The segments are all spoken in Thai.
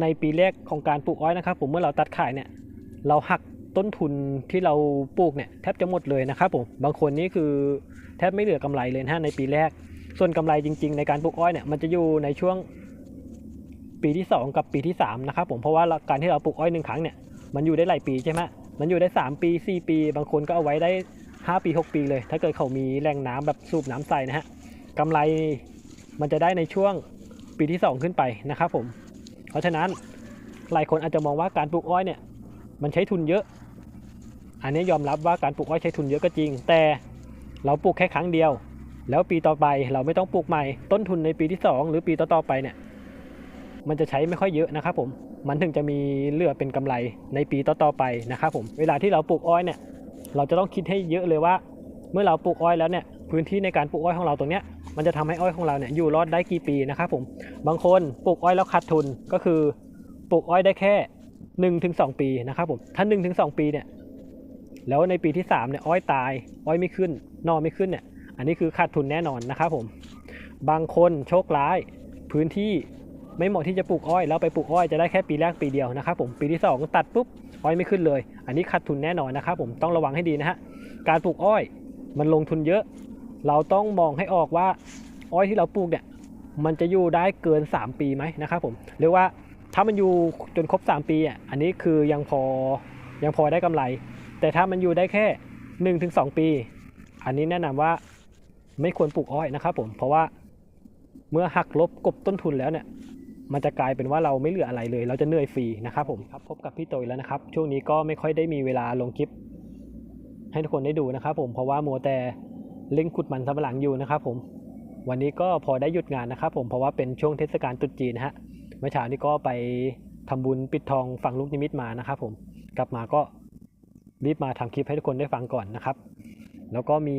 ในปีแรกของการปลูกอ้อยนะครับ ผมเมื่อเราตัดขายเนี่ยเราหักต้นทุนที่เราปลูกเนี่ยแทบจะหมดเลยนะครับผมบางคนนี่คือแทบไม่เหลือกำไรเลยนะฮะในปีแรก ส่วนกำไรจริง ๆ ในการปลูกอ้อยเนี่ยมันจะอยู่ในช่วงปีที่ 2 กับปีที่3นะครับผมเพราะว่าการที่เราปลูกอ้อยหนึ่งครั้งเนี่ยมันอยู่ได้หลายปีใช่ไหมมันอยู่ได้ 3 ปี 4 ปี บางคนก็เอาไว้ได้ 5 ปี 6 ปีเลย ถ้าเกิดเขามีแหล่งน้ำแบบสูบน้ำใส่นะฮะกำไรมันจะได้ในช่วงปีที่ 2 ขึ้นไปนะครับผม เพราะฉะนั้นหลายคนอาจจะมองว่าการปลูกอ้อยเนี่ยมันใช้ทุนเยอะ อันนี้ยอมรับว่าการปลูกอ้อยใช้ทุนเยอะก็จริง แต่เราปลูกแค่ครั้งเดียว แล้วปีต่อไปเราไม่ต้องปลูกใหม่ ต้นทุนในปีที่ 2 หรือปีต่อๆไปเนี่ยมันจะใช้ไม่ค่อยเยอะนะครับผมมันถึงจะมีเหลือเป็นกำไรในปีต่อๆไปนะครับผมเวลาที่เราปลูกอ้อยเนี่ยเราจะต้องคิดให้เยอะเลยว่า เมื่อเราปลูกอ้อยแล้วเนี่ยพื้นที่ในการปลูกอ้อยของเราตรงเนี้ย มันจะทำให้อ้อยของเราเนี่ยอยู่รอดได้กี่ปีนะครับผมบางคนปลูกอ้อยแล้วขาดทุนก็คือปลูกอ้อยได้แค่1นถึงสปีนะครับผมถ้า1นถึงสปีเนี่ยแล้วในปีที่3เนี่ยอ้อยตาย อ้อยไม่ขึ้นนอไม่ขึ้นเนี่ยอันนี้คือขาดทุนแน่นอนนะครับผมบางคนโชคร้ายพื้นที่ไม่เหมาะที่จะปลูกอ้อยแล้วไปปลูกอ้อยจะได้แค่ปีแรกปีเดียวนะครับผมปีที่ 2 ตัดปุ๊บอ้อยไม่ขึ้นเลย อันนี้ขาดทุนแน่นอนนะครับผมต้องระวังให้ดีนะฮะการปลูกอ้อยมันลงทุนเยอะ เราต้องมองให้ออกว่าอ้อยที่เราปลูกเนี่ยมันจะอยู่ได้เกิน 3 ปีไหมนะครับผมหรือว่าถ้ามันอยู่จนครบ 3 ปีอะอันนี้คือยังพอยังพอได้กำไร แต่ถ้ามันอยู่ได้แค่1นถึงสปี อันนี้แนะนำว่าไม่ควรปลูกอ้อยนะครับผมเพราะว่าเมื่อหักลบกบต้นทุนแล้วเนี่ยมันจะกลายเป็นว่าเราไม่เหลืออะไรเลย เราจะเหนื่อยฟรีนะครับผมครับพบกับพี่โตยแล้วนะครับ ช่วงนี้ก็ไม่ค่อยได้มีเวลาลงคลิป ให้ทุกคนได้ดูนะครับผมเพราะว่ามัวแต่ เล่งขุดมันสำปะหลังอยู่นะครับผม วันนี้ก็พอได้หยุดงานนะครับผมเพราะว่าเป็นช่วงเทศกาลตรุษจีนฮะเมื่อเช้านี้ก็ไปทำบุญปิดทองฝังลูกนิมิตมานะครับผมกลับมาก็รีบมาทำคลิปให้ทุกคนได้ฟังก่อนนะครับ แล้วก็มี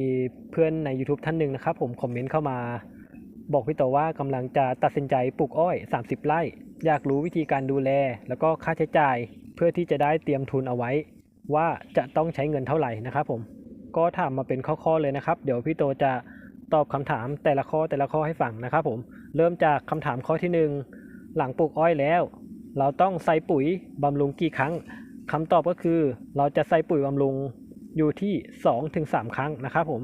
เพื่อนใน YouTube ท่านหนึ่งนะครับ ผมคอมเมนต์เข้ามา บอกพี่โตว่ากำลังจะตัดสินใจปลูกอ้อย 30 ไร่ อยากรู้วิธีการดูแล แล้วก็ค่าใช้จ่ายเพื่อที่จะได้เตรียมทุนเอาไว้ ว่าจะต้องใช้เงินเท่าไหร่นะครับผม ก็ถามมาเป็นข้อๆเลยนะครับ เดี๋ยวพี่โตจะตอบคำถามแต่ละข้อแต่ละข้อให้ฟังนะครับผมเริ่มจากคำถามข้อที่ 1 หลังปลูกอ้อยแล้ว เราต้องใส่ปุ๋ยบำรุงกี่ครั้งคำตอบก็คือ เราจะใส่ปุ๋ยบำรุงอยู่ที่ 2-3 ครั้งนะครับผม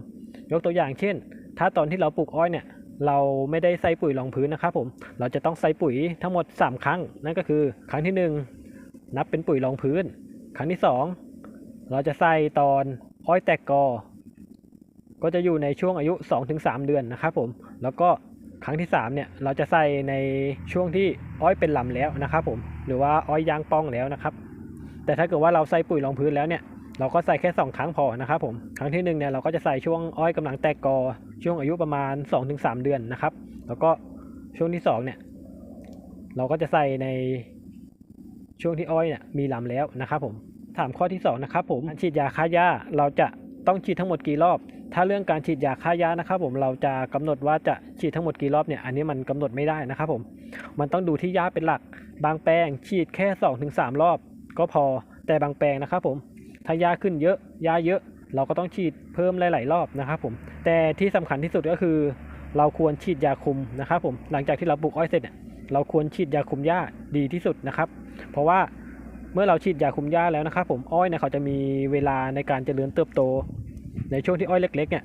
ยกตัวอย่างเช่น ถ้าตอนที่เราปลูกอ้อยเนี่ยเราไม่ได้ใส่ปุ๋ยรองพื้นนะครับผมเราจะต้องใส่ปุ๋ยทั้งหมด 3 ครั้ง นั่นก็คือครั้งที่ 1 นับเป็นปุ๋ยรองพื้น ครั้งที่ 2 เราจะใส่ตอน อ้อยแตกกอ ก็จะอยู่ในช่วงอายุ 2-3 เดือนนะครับผม แล้วก็ครั้งที่3เนี่ยเราจะใส่ในช่วงที่อ้อยเป็นลำแล้วนะครับผม หรือว่าอ้อยยางป้องแล้วนะครับ แต่ถ้าเกิดว่าเราใส่ปุ๋ยรองพื้นแล้วเนี่ยเราก็ใส่แค่ 2 ครั้งพอนะครับผม ครั้งที่1เนี่ยเราก็จะใส่ช่วงอ้อยกำลังแตกกอ ช่วงอายุประมาณ 2-3 เดือนนะครับ แล้วก็ช่วงที่2เนี่ยเราก็จะใส่ในช่วงที่อ้อยเนี่ยมีลำแล้วนะครับผม ถามข้อที่2นะครับผมฉีดยาฆ่าหญ้าเราจะต้องฉีดทั้งหมดกี่รอบ ถ้าเรื่องการฉีดยาฆ่าหญ้านะครับผมเราจะกำหนดว่าจะฉีดทั้งหมดกี่รอบเนี่ยอันนี้มันกำหนดไม่ได้นะครับผมมันต้องดูที่หญ้าเป็นหลัก บางแปลงฉีดแค่ 2-3 รอบ ก็พอแต่บางแปลงนะครับผมถ้าหญ้าขึ้นเยอะหญ้าเยอะ เราก็ต้องฉีดเพิ่มหลาย ๆ รอบนะครับผมแต่ที่สำคัญที่สุดก็คือ เราควรฉีดยาคุมนะครับผมหลังจากที่เราปลูกอ้อยเสร็จเราควรฉีดยาคุมหญ้าดีที่สุดนะครับ เพราะว่า เมื่อเราฉีดยาคุมหญ้าแล้วนะครับผมอ้อยเนี่ยเขาจะมีเวลาในการเจริญเติบโต ในช่วงที่อ้อยเล็ก ๆ เนี่ย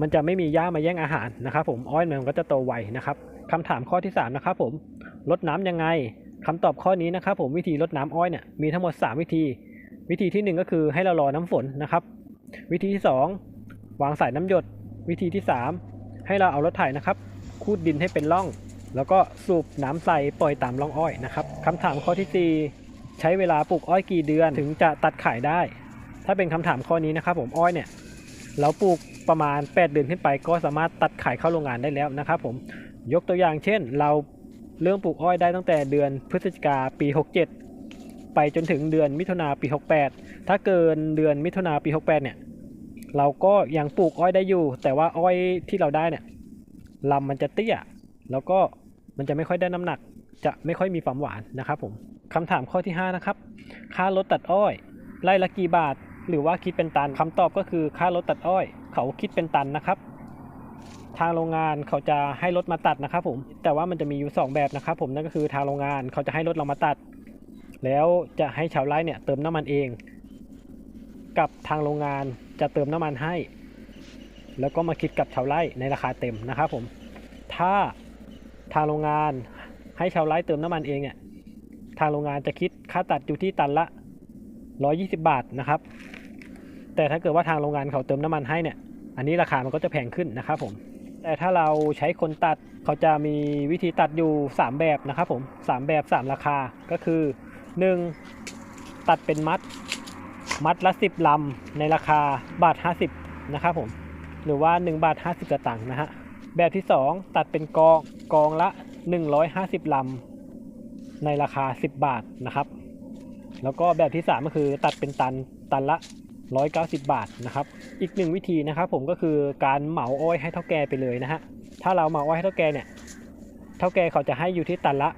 มันจะไม่มีหญ้ามาแย่งอาหารนะครับผมอ้อยมันก็จะโตไวนะครับคำถามข้อที่3นะครับผมลดน้ำยังไงคำตอบข้อนี้นะครับผมวิธีลดน้ำอ้อยเนี่ยมีทั้งหมด 3 วิธี วิธีที่ 1 ก็คือให้เรารอน้ำฝนนะครับวิธีที่ 2 วางสายน้ำหยด วิธีที่ 3 ให้เราเอารถไถนะครับคูดดินให้เป็นร่อง แล้วก็สูบน้ำใส่ปล่อยตามร่องอ้อยนะครับคำถามข้อที่ 4 ใช้เวลาปลูกอ้อยกี่เดือนถึงจะตัดขายได้ ถ้าเป็นคำถามข้อนี้นะครับผมอ้อยเนี่ยเราปลูกประมาณ 8 เดือนขึ้นไป ก็สามารถตัดขายเข้าโรงงานได้แล้วนะครับผมยกตัวอย่างเช่น เราเริ่มปลูกอ้อยได้ตั้งแต่เดือนพฤศจิกาปี 67 ไปจนถึงเดือนมิถุนาปี 68 ถ้าเกินเดือนมิถุนาปี 68 เนี่ยเราก็ยังปลูกอ้อยได้อยู่ แต่ว่าอ้อยที่เราได้เนี่ยลำมันจะเตี้ย แล้วก็มันจะไม่ค่อยได้น้ำหนัก จะไม่ค่อยมีความหวานนะครับผม คำถามข้อที่ 5 นะครับ ค่ารถตัดอ้อย ไร่ละกี่บาท หรือว่าคิดเป็นตันคำตอบก็คือค่ารถตัดอ้อย เขาคิดเป็นตันนะครับ ทางโรงงานเขาจะให้รถมาตัดนะครับ ผม แต่ว่ามันจะมีอยู่สองแบบนะครับ ผมนั่นก็คือทางโรงงานเขาจะให้รถเรามาตัด แล้วจะให้ชาวไร่เนี่ยเติมน้ำมันเอง กับทางโรงงานจะเติมน้ำมันให้ แล้วก็มาคิดกับชาวไร่ในราคาเต็มนะครับ ผม ถ้าทางโรงงานให้ชาวไร่เติมน้ำมันเองเนี่ยางโรงงานจะคิดค่าตัดอยู่ที่ตันละ 120 บาทนะครับ แต่ถ้าเกิดว่าทางโรงงานเขาเติมน้ำมันให้เนี่ย อันนี้ราคามันก็จะแพงขึ้นนะครับผม แต่ถ้าเราใช้คนตัดเขาจะมีวิธีตัดอยู่ 3 แบบนะครับผม 3 แบบ 3 ราคา ก็คือ 1. ตัดเป็นมัด มัดละ 10 ลำในราคาบาท 50 นะครับผม หรือว่า 1 บาท 50สตางค์นะฮะ แบบที่ 2 ตัดเป็นกอง กองละ 150 ลำ ในราคา 10 บาทนะครับ แล้วก็แบบที่ 3 ก็คือตัดเป็นตันตันละ 190 บาทนะครับ อีกหนึ่งวิธีนะครับ ผมก็คือการเหมาอ้อยให้เท่าแก่ไปเลยนะฮะถ้าเราเหมาอ้อยให้เท่าแก่เนี่ยเท่าแก่เขาจะให้อยู่ที่ตันละ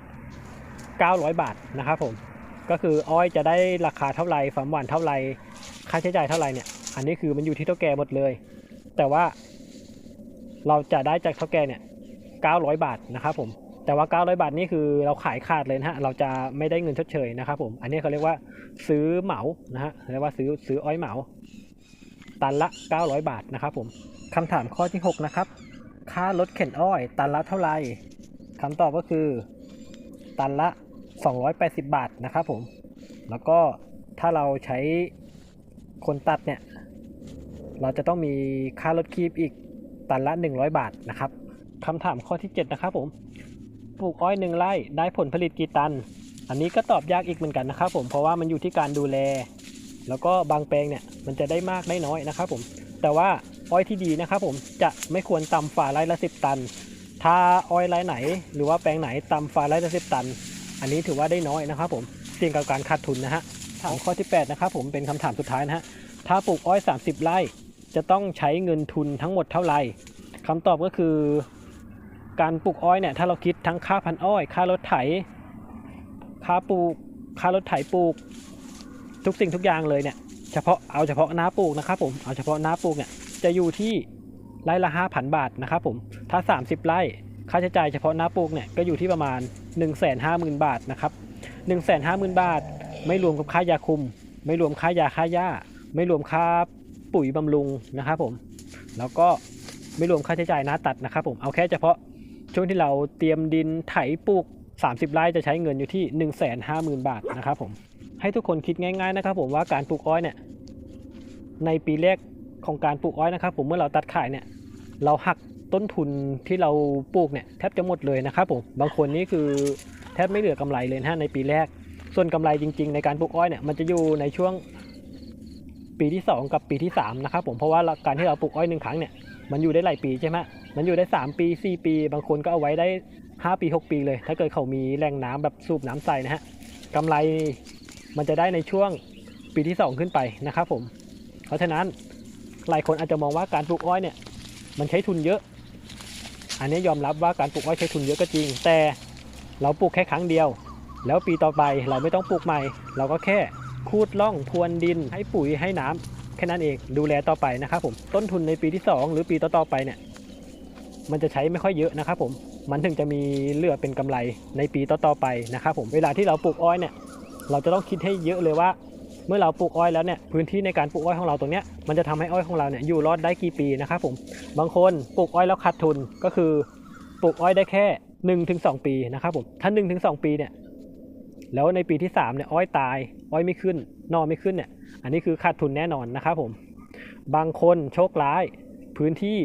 900 บาทนะครับผมก็คืออ้อยจะได้ราคาเท่าไร่ความหวานเท่าไรค่าใช้จ่ายเท่าไรเนี่ยอันนี้คือมันอยู่ที่เท่าแก่หมดเลย แต่ว่าเราจะได้จากเท่าแก่เนี่ย900 บาทนะครับผม แต่ว่า 900 บาทนี่คือเราขายขาดเลยนะฮะ เราจะไม่ได้เงินชดเชยนะครับผม อันนี้เขาเรียกว่าซื้อเหมานะฮะเรียกว่าซื้อซื้ออ้อยเหมา ตันละ 900 บาทนะครับผมคำถามข้อที่ 6 นะครับ ค่ารถเข็นอ้อย ตันละเท่าไหร่คำตอบก็คือ ตันละ 280 บาทนะครับผม แล้วก็ถ้าเราใช้คนตัดเนี่ย เราจะต้องมีค่ารถคีบอีกตันละ 100 บาทนะครับคำถามข้อที่ 7 นะครับผม ปลูกอ้อยหนึ่งไร่ได้ผลผลิตกี่ตัน อันนี้ก็ตอบยากอีกเหมือนกันนะครับผมเพราะว่ามันอยู่ที่การดูแล แล้วก็บางแปลงเนี่ยมันจะได้มากได้น้อยนะครับผมแต่ว่าอ้อยที่ดีนะครับผมจะไม่ควรต่ำฝ่าไร่ละสิบตัน ถ้าอ้อยไร่ไหน หรือว่าแปลงไหนต่ำฝ่าไร่ละสิบตัน อันนี้ถือว่าได้น้อยนะครับผมเสี่ยงกับการขาดทุนนะฮะถามข้อที่ 8 นะครับผมเป็นคำถามสุดท้ายนะฮะถ้าปลูกอ้อย 30 ไร่จะต้องใช้เงินทุนทั้งหมดเท่าไหร่คำตอบก็คือ การปลูกอ้อยเนี่ยถ้าเราคิดทั้งค่าพันอ้อย ค่ารถไถ ค่าปลูก ค่ารถไถปลูก ทุกสิ่งทุกอย่างเลยเนี่ยเฉพาะเอาเฉพาะน้าปลูกนะครับผมเอาเฉพาะน้าปลูกเนี่ยจะอยู่ที่ไร่ละ5,000บาทนะครับผมถ้า 30 ไร่ค่าใช้จ่ายเฉพาะน้าปลูกเนี่ยก็อยู่ที่ประมาณ 150,000 บาทนะครับ150,000 บาท ไม่รวมกับค่ายาคุม ไม่รวมค่ายาค่าหญ้า ไม่รวมค่าปุ๋ยบำรุงนะครับผมแล้วก็ไม่รวมค่าใช้จ่ายน้าตัดนะครับผมเอาแค่เฉพาะ ช่วงที่เราเตรียมดินไถปลูก 30 ไร่จะใช้เงินอยู่ที่ 150,000 บาทนะครับผมให้ทุกคนคิดง่ายๆนะครับผมว่าการปลูกอ้อยเนี่ยในปีแรกของการปลูกอ้อยนะครับ ผมเมื่อเราตัดขายเนี่ยเราหักต้นทุนที่เราปลูกเนี่ยแทบจะหมดเลยนะครับผมบางคนนี่คือแทบไม่เหลือกำไรเลยนะฮะในปีแรก ส่วนกำไรจริง ๆ ในการปลูกอ้อยเนี่ยมันจะอยู่ในช่วงปีที่ 2 กับปีที่3นะครับผมเพราะว่าการที่เราปลูกอ้อยหนึ่งครั้งเนี่ย มันอยู่ได้หลายปีใช่ไหมมันอยู่ได้ 3 ปี 4 ปี บางคนก็เอาไว้ได้ 5 ปี 6 ปีเลย ถ้าเกิดเขามีแหล่งน้ำแบบสูบน้ำใสนะฮะกำไรมันจะได้ในช่วงปีที่ 2 ขึ้นไปนะครับผม เพราะฉะนั้นหลายคนอาจจะมองว่าการปลูกอ้อยเนี่ยมันใช้ทุนเยอะ อันนี้ยอมรับว่าการปลูกอ้อยใช้ทุนเยอะก็จริง แต่เราปลูกแค่ครั้งเดียว แล้วปีต่อไปเราไม่ต้องปลูกใหม่ เราก็แค่คูดล่องพรวนดินให้ปุ๋ยให้น้ำ แค่นั้นเองดูแลต่อไปนะครับผมต้นทุนในปีที่ 2 หรือปีต่อๆไปเนี่ยมันจะใช้ไม่ค่อยเยอะนะครับผมมันถึงจะมีเหลือเป็นกำไรในปีต่อๆไปนะครับผมเวลาที่เราปลูกอ้อยเนี่ยเราจะต้องคิดให้เยอะเลยว่า เมื่อเราปลูกอ้อยแล้วเนี่ยพื้นที่ในการปลูกอ้อยของเราตรงเนี้ยมันจะทำให้อ้อยของเราเนี่ยอยู่รอดได้กี่ปีนะครับผมบางคนปลูกอ้อยแล้วขาดทุนก็คือปลูกอ้อยได้แค่1นถึงสปีนะครับผมถ้า1นถึงสปีเนี่ย แล้วในปีที่3เนี่ยอ้อยตาย อ้อยไม่ขึ้น นอไม่ขึ้นเนี่ย อันนี้คือขาดทุนแน่นอนนะครับผม บางคนโชคร้าย พื้นที่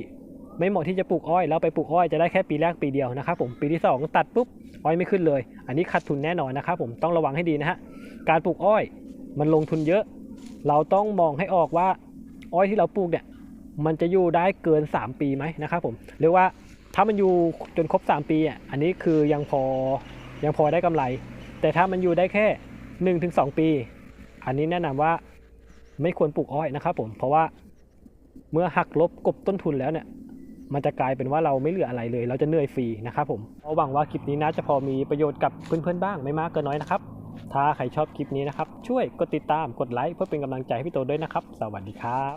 ไม่เหมาะที่จะปลูกอ้อย แล้วไปปลูกอ้อยจะได้แค่ปีแรกปีเดียวนะครับผมปีที่ 2 ตัดปุ๊บอ้อยไม่ขึ้นเลย อันนี้ขาดทุนแน่นอนนะครับผมต้องระวังให้ดีนะฮะการปลูกอ้อยมันลงทุนเยอะ เราต้องมองให้ออกว่าอ้อยที่เราปลูกเนี่ยมันจะอยู่ได้เกิน 3 ปีไหมนะครับผมเรียกว่าถ้ามันอยู่จนครบ 3 ปีอะอันนี้คือยังพอยังพอได้กำไร แต่ถ้ามันอยู่ได้แค่ 1-2ถึงปี อันนี้แนะนำว่าไม่ควรปลูกอ้อยนะครับผมเพราะว่าเมื่อหักลบกบต้นทุนแล้วเนี่ยมันจะกลายเป็นว่าเราไม่เหลืออะไรเลย เราจะเหนื่อยฟรีนะครับผมหวังว่าคลิปนี้นะจะพอมีประโยชน์กับเพื่อนๆบ้างไม่มากก็น้อยนะครับ ถ้าใครชอบคลิปนี้นะครับ ช่วยกดติดตามกดไลค์เพื่อเป็นกำลังใจให้พี่โตด้วยนะครับ สวัสดีครับ